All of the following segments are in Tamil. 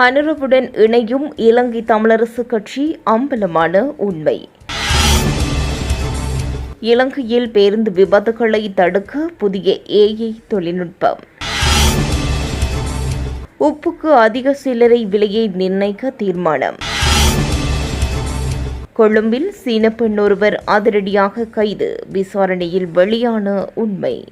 அனுரவுடன் இணையும் இலங்கை தமிழரசு கட்சி அம்பலமான உண்மை. இலங்கையில் பேருந்து விபத்துகளை தடுக்க புதிய ஏஐ தொழில்நுட்பம். உப்புக்கு அதிக சில்லறை விலையை நிர்ணயிக்க தீர்மானம். கொழும்பில் சீன பெண் ஒருவர் அதிரடியாக கைது. விசாரணையில் வெளியான உண்மை.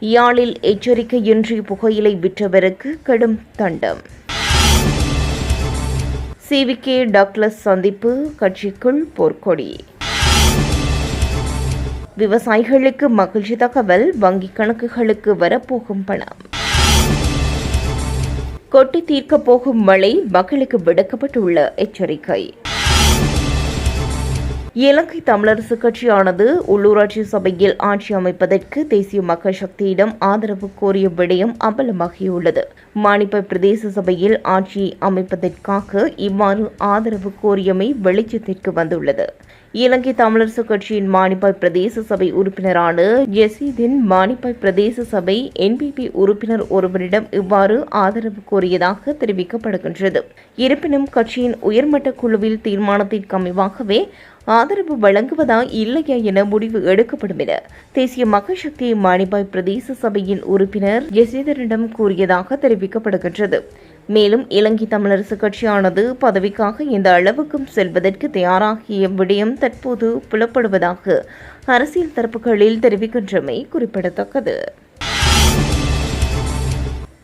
யாழில் எச்சரிக்கையின்றி புகையிலை விற்றவருக்கு கடும் தண்டம். சிவிகே டக்ளஸ் சந்திப்பு கட்சிக்குள் போர்க்கொடி. விவசாயிகளுக்கு மகிழ்ச்சி தகவல் வங்கிக் கணக்குகளுக்கு வரப்போகும் பணம். கொட்டி தீர்க்கப் போகும் மழை மக்களுக்கு விடுக்கப்பட்டுள்ள எச்சரிக்கை. இலங்கை தமிழரசு கட்சியானது உள்ளூராட்சி சபையில் ஆட்சி அமைப்பதற்கு தேசிய மக்கள் சக்தியிடம் ஆதரவு கோரிய விடயம் அம்பலமாகியுள்ளது. மாணிப்ப பிரதேச சபையில் ஆட்சியை அமைப்பதற்காக இவ்வாறு ஆதரவு கோரியமை வெளிச்சத்திற்கு வந்துள்ளது. இலங்கை தமிழரசு கட்சியின் மானிப்பாய் பிரதேச சபை உறுப்பினரான யசீதின் மானிப்பாய் பிரதேச சபை என்பிபி உறுப்பினர் ஒருவரிடம் இவ்வாறு ஆதரவு கோரியதாக தெரிவிக்கப்படுகின்றது. இருப்பினும் கட்சியின் உயர்மட்ட குழுவில் தீர்மானத்திற்கு அமைவாகவே ஆதரவு வழங்குவதா இல்லையா என முடிவு எடுக்கப்படும் என தேசிய மக்கள் சக்தி மாணிபாய் பிரதேச சபையின் உறுப்பினர் யசீதரிடம் கூறியதாக தெரிவிக்கப்படுகின்றது. மேலும் இலங்கை தமிழரசு கட்சியானது பதவிக்காக இந்த அளவுக்கும் செல்வதற்கு தயாராகிய விடயம் தற்போது புலப்படுவதாக அரசியல் தரப்புகளில் தெரிவிக்கின்றமை குறிப்பிடத்தக்கது.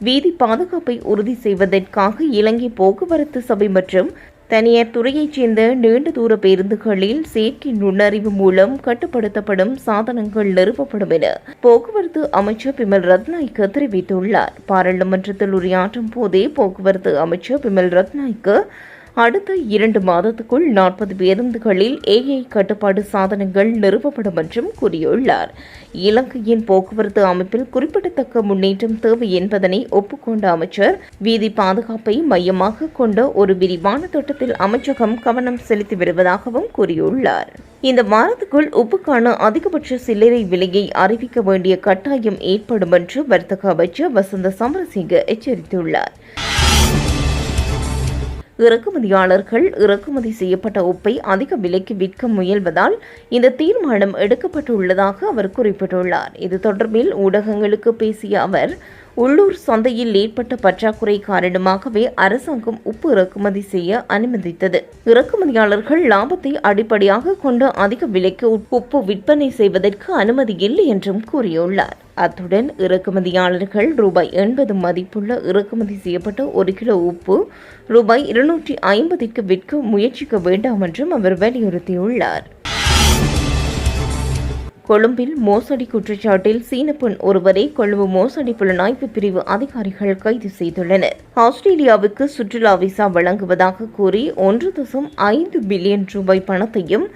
வீதி பாதுகாப்பை உறுதி செய்வதற்காக இலங்கை போக்குவரத்து சபை மற்றும் தனியார் துறையைச் சேர்ந்த நீண்ட தூர பேருந்துகளில் செயற்கை நுண்ணறிவு மூலம் கட்டுப்படுத்தப்படும் சாதனங்கள் நிறுவப்படும் என போக்குவரத்து அமைச்சர் பிமல் ரத்நாய்க்கு தெரிவித்துள்ளார். பாராளுமன்றத்தில் உரையாற்றும் போதே போக்குவரத்து அமைச்சர் பிமல் ரத்நாய்க்கு அடுத்த இரண்டு மாதத்துக்குள் நாற்பது பேருந்துகளில் ஏஐ கட்டுப்பாடு சாதனங்கள் நிறுவப்படும் என்றும் கூறியுள்ளார். இலங்கையின் போக்குவரத்து அமைப்பில் குறிப்பிடத்தக்க முன்னேற்றம் தேவை என்பதனை ஒப்புக்கொண்ட அமைச்சர் வீதி பாதுகாப்பை மையமாக கொண்ட ஒரு விரிவான திட்டத்தில் அமைச்சகம் கவனம் செலுத்தி வருவதாகவும் கூறியுள்ளார். இந்த வாரத்துக்குள் உப்புக்கான அதிகபட்ச சில்லறை விலையை அறிவிக்க வேண்டிய கட்டாயம் ஏற்படும் என்று வர்த்தக அமைச்சர் வசந்த சமரசிங்க எச்சரித்துள்ளார். இறக்குமதியாளர்கள் இறக்குமதி செய்யப்பட்ட உப்பை அதிக விலைக்கு விற்க முயல்வதால் இந்த தீர்மானம் எடுக்கப்பட்டுள்ளதாக அவர் குறிப்பிட்டுள்ளார். இது தொடர்பில் ஊடகங்களுக்கு பேசிய அவர் உள்ளூர் சந்தையில் ஏற்பட்ட பற்றாக்குறை காரணமாகவே அரசாங்கம் உப்பு இறக்குமதி செய்ய அனுமதித்தது. இறக்குமதியாளர்கள் லாபத்தை அடிப்படையாக கொண்டு அதிக விலைக்கு உப்பு விற்பனை செய்வதற்கு அனுமதி இல்லை என்றும் கூறியுள்ளார். அத்துடன் இறக்குமதியாளர்கள் ரூபாய் எண்பது மதிப்புள்ள இறக்குமதி செய்யப்பட்ட ஒரு கிலோ உப்பு ரூபாய் இருநூற்றி ஐம்பதுக்கு விற்க முயற்சிக்க வேண்டாம் என்றும் அவர் வலியுறுத்தியுள்ளார். கொழும்பில் மோசடி குற்றச்சாட்டில் சீன பெண் ஒருவரை கொழும்பு மோசடி புலனாய்வு பிரிவு அதிகாரிகள் கைது செய்துள்ளனர். ஆஸ்திரேலியாவுக்கு சுற்றுலா விசா வழங்குவதாக கூறி ஒன்று தசம் ஐந்து பில்லியன் ரூபாய் பணத்தையும்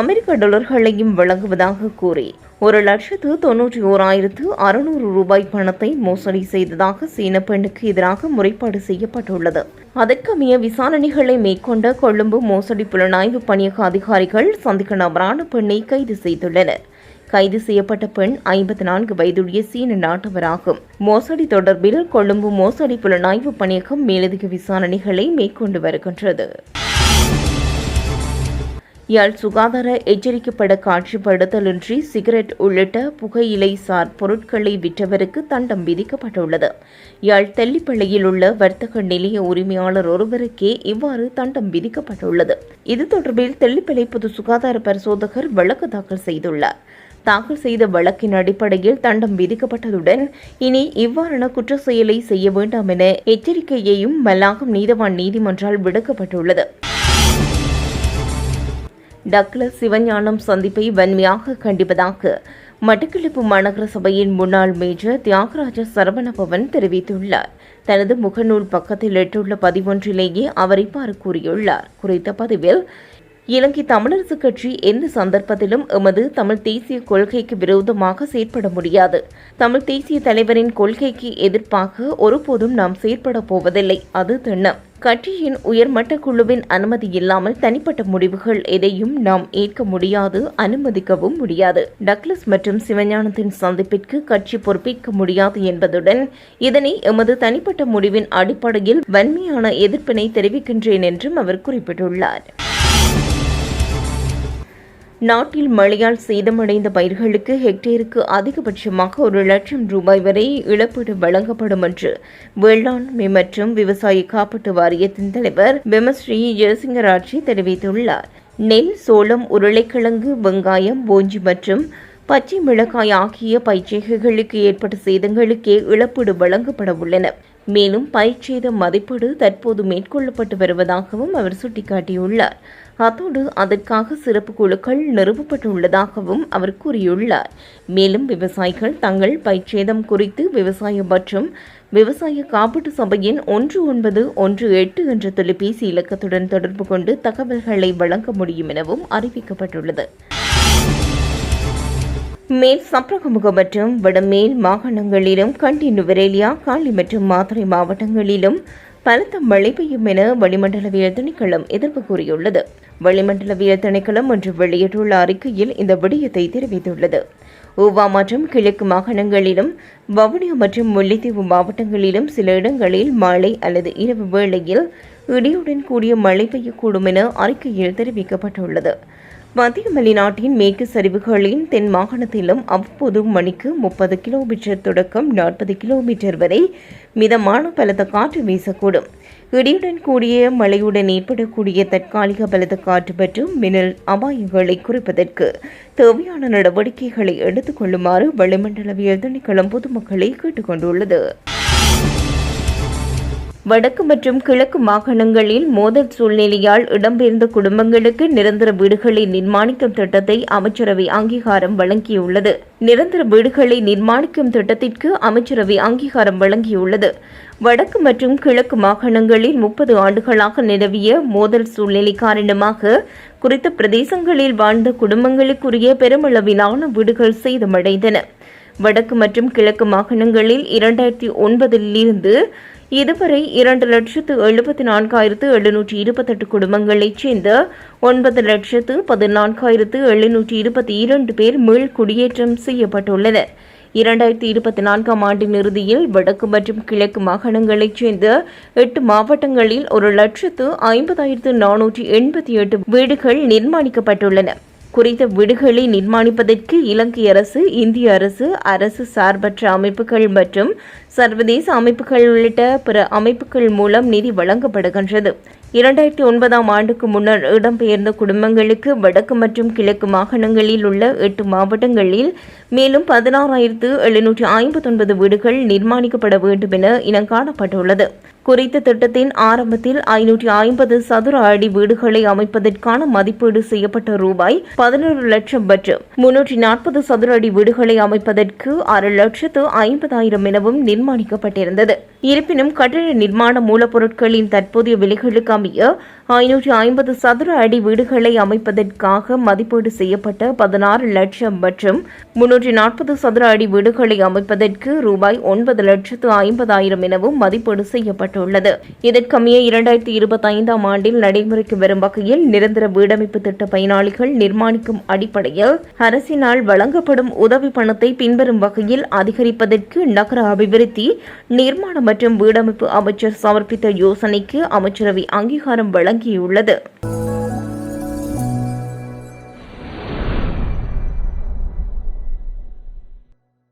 அமெரிக்க டாலர்களையும் வழங்குவதாக கூறி ஒரு லட்சத்து தொன்னூற்றி ஓராயிரத்து அறுநூறு ரூபாய் பணத்தை மோசடி செய்ததாக சீன பெண்ணுக்கு எதிராக முறைப்பாடு செய்யப்பட்டுள்ளது. அதற்கமைய விசாரணைகளை மேற்கொண்ட கொழும்பு மோசடி புலனாய்வு பணியக அதிகாரிகள் சந்திக்க நபரான பெண்ணை கைது செய்துள்ளனர். கைது செய்யப்பட்ட பெண் ஐம்பத்தி நான்கு வயதுடைய சீன நாட்டவராகும். மோசடி தொடர்பில் கொழும்பு மோசடி புலனாய்வு பணியகம் மேலதிக விசாரணைகளை மேற்கொண்டு வருகின்றது. யாழ் சுகாதார எச்சரிக்கப்பட காட்சிப்படுத்தலின்றி சிகரெட் உள்ளிட்ட புகையிலை சார் பொருட்களை விற்றவருக்கு தண்டம் விதிக்கப்பட்டுள்ளது. யாழ் தெல்லிப்பள்ளியில் உள்ள வர்த்தக நிலைய உரிமையாளர் ஒருவருக்கே இவ்வாறு தண்டம் விதிக்கப்பட்டுள்ளது. இது தொடர்பில் தெல்லிப்பள்ளி பொது சுகாதார பரிசோதகர் வழக்கு தாக்கல் செய்துள்ளார். தாக்கல் செய்த வழக்கின் அடிப்படையில் தண்டம் விதிக்கப்பட்டதுடன் இனி இவ்வாறான குற்ற செயலை செய்ய வேண்டாம் என எச்சரிக்கையையும் மல்லாகம் நீதவான் நீதிமன்றால் விடுக்கப்பட்டுள்ளது. டக்ளஸ் சிவஞானம் சந்திப்பை வன்மையாக கண்டிப்பதாக மட்டக்களப்பு மாநகர சபையின் முன்னாள் மேஜர் தியாகராஜ சரவணபவன் தெரிவித்துள்ளார். தனது முகநூல் பக்கத்தில் இட்டுள்ள பதிவொன்றிலேயே அவர் இவ்வாறு கூறியுள்ளார். குறித்த பதிவில் இலங்கை தமிழரசுக் கட்சி எந்த சந்தர்ப்பத்திலும் எமது தமிழ் தேசிய கொள்கைக்கு விரோதமாக செயற்பட முடியாது. தமிழ் தேசிய தலைவரின் கொள்கைக்கு எதிர்ப்பாக ஒருபோதும் நாம் செயற்பட போவதில்லை. அது திண்ணம் கட்சியின் உயர்மட்ட குழுவின் அனுமதி இல்லாமல் தனிப்பட்ட முடிவுகள் எதையும் நாம் ஏற்க முடியாது அனுமதிக்கவும் முடியாது. டக்ளஸ் மற்றும் சிவஞானத்தின் சந்திப்பிற்கு கட்சி பொறுப்பேற்க முடியாது என்பதுடன் இதனை எமது தனிப்பட்ட முடிவின் அடிப்படையில் வன்மையான எதிர்ப்பினை தெரிவிக்கின்றேன் என்றும் அவர் குறிப்பிட்டுள்ளார். நாட்டில் மழையால் சேதமடைந்த பயிர்களுக்கு ஹெக்டேருக்கு அதிகபட்சமாக ஒரு லட்சம் ரூபாய் வரை இழப்பீடு வழங்கப்படும் என்று வேளாண்மை மற்றும் விவசாய காப்பீட்டு வாரியத்தின் தலைவர் பெமஸ்ரீ ஜெயசிங்கராட்சி தெரிவித்துள்ளார். நெல் சோளம் உருளைக்கிழங்கு வெங்காயம் போஞ்சி மற்றும் பச்சை மிளகாய் ஆகிய பயிர்ச்செய்கைகளுக்கு ஏற்பட்ட சேதங்களுக்கே இழப்பீடு வழங்கப்பட உள்ளன. மேலும் பயிர்ச்சேத மதிப்பீடு தற்போது மேற்கொள்ளப்பட்டு வருவதாகவும் அவர் சுட்டிக்காட்டியுள்ளார். அத்தோடு அதற்காக சிறப்பு குழுக்கள் நிறுவப்பட்டுள்ளதாகவும் அவர் கூறியுள்ளார். மேலும் விவசாயிகள் தங்கள் பயிர்ச்சேதம் குறித்து விவசாய மற்றும் விவசாய காப்பீட்டு சபையின் ஒன்று ஒன்பது ஒன்று எட்டு என்ற தொலைபேசி இலக்கத்துடன் தொடர்பு கொண்டு தகவல்களை வழங்க முடியும் எனவும் அறிவிக்கப்பட்டுள்ளது. மேல் சப்ரகமுக மற்றும் வடமேல் மாகாணங்களிலும் கண்டி நுவரேலியா காலி மற்றும் மாத்தறை மாவட்டங்களிலும் பலத்த மழை பெய்யும் என வளிமண்டலவியல் திணைக்களம் எதிர்ப்பு கூறியுள்ளது. வளிமண்டலவியல் திணைக்களம் ஒன்று வெளியிட்டுள்ள அறிக்கையில் இந்த விடயத்தை தெரிவித்துள்ளது. ஊவா மற்றும் கிழக்கு மாகாணங்களிலும் வவுனியா மற்றும் முல்லைத்தீவு மாவட்டங்களிலும் சில இடங்களில் மாலை அல்லது இரவு வேளையில் இடியுடன் கூடிய மழை பெய்யக்கூடும் என அறிக்கையில் தெரிவிக்கப்பட்டுள்ளது. மத்திய மலைநாட்டின் மேற்கு சரிவுகளின் தென் மாகாணத்திலும் அவ்வப்போது மணிக்கு முப்பது கிலோமீட்டர் தொடக்கம் நாற்பது கிலோமீட்டர் வரை மிதமான பலத்த காற்று வீசக்கூடும். இடியுடன் கூடிய மழையுடன் ஏற்படக்கூடிய தற்காலிக பலத்த காற்று மற்றும் மின்னல் அபாயங்களை குறைப்பதற்கு தேவையான நடவடிக்கைகளை எடுத்துக் கொள்ளுமாறு வளிமண்டலவியல் திணைக்களம் பொதுமக்களை கேட்டுக் கொண்டுள்ளது வடக்கு மற்றும் கிழக்கு மாகாணங்களில் மோதல் சூழ்நிலையால் இடம்பெயர்ந்த குடும்பங்களுக்கு நிரந்தர வீடுகளை நிர்மாணிக்கும் திட்டத்தை அமைச்சரவை அங்கீகாரம் வழங்கியுள்ளது. நிரந்தர வீடுகளை நிர்மாணிக்கும் திட்டத்திற்கு அமைச்சரவை அங்கீகாரம் வழங்கியுள்ளது. வடக்கு மற்றும் கிழக்கு மாகாணங்களில் முப்பது ஆண்டுகளாக நிலவிய மோதல் சூழ்நிலை காரணமாக குறித்த பிரதேசங்களில் வாழ்ந்த குடும்பங்களுக்குரிய பெருமளவிலான வீடுகள் சேதமடைந்தன. வடக்கு மற்றும் கிழக்கு மாகாணங்களில் இரண்டாயிரத்தி ஒன்பதிலிருந்து இதுவரை இரண்டு லட்சத்து எழுபத்தி நான்காயிரத்து எழுநூற்றி இருபத்தெட்டு குடும்பங்களைச் சேர்ந்த ஒன்பது லட்சத்து பதினான்காயிரத்து எழுநூற்றி இருபத்தி இரண்டு பேர் மீள் குடியேற்றம் செய்யப்பட்டுள்ளனர். இரண்டாயிரத்தி இருபத்தி நான்காம் ஆண்டின் இறுதியில் வடக்கு மற்றும் கிழக்கு மாகாணங்களைச் சேர்ந்த எட்டு மாவட்டங்களில் ஒரு லட்சத்து ஐம்பதாயிரத்து நானூற்றி எண்பத்தி எட்டு வீடுகள் நிர்மாணிக்கப்பட்டுள்ளன. குறித்த வீடுகளை நிர்மாணிப்பதற்கு இலங்கை அரசு இந்திய அரசு அரசு சார்பற்ற அமைப்புகள் மற்றும் சர்வதேச அமைப்புகள் உள்ளிட்ட பிற அமைப்புகள் மூலம் நிதி வழங்கப்படுகின்றது. இரண்டாயிரத்தி ஒன்பதாம் ஆண்டுக்கு முன்னர் இடம்பெயர்ந்த குடும்பங்களுக்கு வடக்கு மற்றும் கிழக்கு மாகாணங்களில் உள்ள எட்டு மாவட்டங்களில் மேலும் பதினாறாயிரத்து எழுநூற்றி ஐம்பத்தொன்பது வீடுகள் நிர்மாணிக்கப்பட வேண்டும் என இனங்காணப்பட்டுள்ளது குறித்த திட்டத்தின் ஆரம்பத்தில் ஐநூற்றி ஐம்பது சதுர அடி வீடுகளை அமைப்பதற்கான மதிப்பீடு செய்யப்பட்ட ரூபாய் பதினோரு லட்சம் மற்றும் முன்னூற்றி நாற்பது சதுர அடி வீடுகளை அமைப்பதற்கு ஆறு லட்சத்து ஐம்பதாயிரம் எனவும் நிர்மாணிக்கப்பட்டிருந்தது. இருப்பினும் கட்டிட நிர்மாண மூலப்பொருட்களின் தற்போதைய விலைகளுக்கு அமைய ஐநூற்றி ஐம்பது சதுர அடி வீடுகளை அமைப்பதற்காக மதிப்பீடு செய்யப்பட்ட பதினாறு லட்சம் மற்றும் முன்னூற்றி நாற்பது சதுர அடி வீடுகளை அமைப்பதற்கு ரூபாய் ஒன்பது லட்சத்து ஐம்பதாயிரம் எனவும் மதிப்பீடு செய்யப்பட்டுள்ளது. இதற்கமைய இரண்டாயிரத்தி இருபத்தி ஐந்தாம் ஆண்டில் நடைமுறைக்கு வரும் வகையில் நிரந்தர வீடமைப்பு திட்ட பயனாளிகள் நிர்மாணிக்கும் அடிப்படையில் அரசினால் வழங்கப்படும் உதவி பணத்தை பின்வரும் வகையில் அதிகரிப்பதற்கு நகர அபிவிருத்தி நிர்மாணம் மற்றும் வீடமைப்பு அமைச்சர் சமர்ப்பித்த யோசனைக்கு அமைச்சரவை அங்கீகாரம் வழங்கியுள்ளது.